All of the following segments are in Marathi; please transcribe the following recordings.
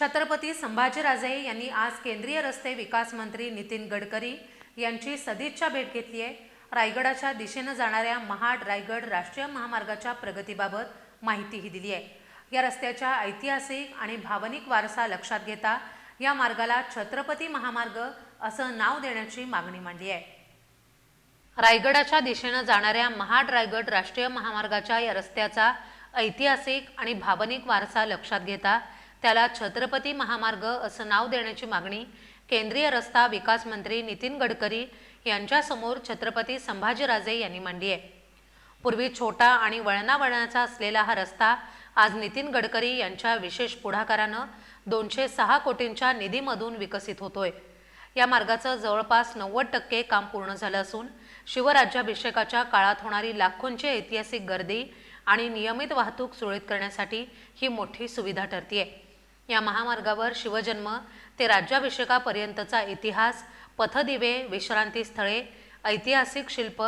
छत्रपती संभाजीराजे यांनी आज केंद्रीय रस्ते विकास मंत्री नितीन गडकरी यांची सदिच्छा भेट घेतली आहे रायगडाच्या दिशेनं जाणाऱ्या महाड रायगड राष्ट्रीय महामार्गाच्या प्रगतीबाबत माहितीही दिली आहे या रस्त्याच्या ऐतिहासिक आणि भावनिक वारसा लक्षात घेता या मार्गाला छत्रपती महामार्ग असं नाव देण्याची मागणी मांडली आहे रायगडाच्या दिशेनं जाणाऱ्या महाड रायगड राष्ट्रीय महामार्गाच्या या रस्त्याचा ऐतिहासिक आणि भावनिक वारसा लक्षात घेता त्याला छत्रपती महामार्ग असं नाव देण्याची मागणी केंद्रीय रस्ता विकास मंत्री नितीन गडकरी यांच्यासमोर छत्रपती संभाजीराजे यांनी मांडली आहे. पूर्वी छोटा आणि वळणावळणाचा असलेला हा रस्ता आज नितीन गडकरी यांच्या विशेष पुढाकारानं दोनशे सहा कोटींच्या निधीमधून विकसित होतोय. या मार्गाचं जवळपास नव्वद टक्के काम पूर्ण झालं असून शिवराज्याभिषेकाच्या काळात होणारी लाखोंची ऐतिहासिक गर्दी आणि नियमित वाहतूक सुरळीत करण्यासाठी ही मोठी सुविधा ठरतीये. या महामार्गावर शिवजन्म ते राज्याभिषेकापर्यंतचा इतिहास पथदिवे विश्रांती स्थळे ऐतिहासिक शिल्प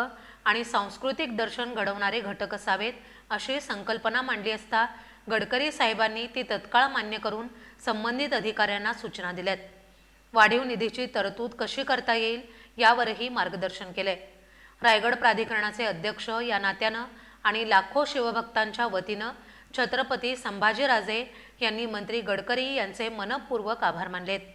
आणि सांस्कृतिक दर्शन घडवणारे घटक असावेत अशी संकल्पना मांडली असता गडकरी साहेबांनी ती तत्काळ मान्य करून संबंधित अधिकाऱ्यांना सूचना दिल्यात. वाढीव निधीची तरतूद कशी करता येईल यावरही मार्गदर्शन केले रायगड प्राधिकरणाचे अध्यक्ष या नात्यानं आणि लाखो शिवभक्तांच्या वतीनं छत्रपती संभाजीराजे यांनी मंत्री गडकरी यांचे मनपूर्वक आभार मानलेत.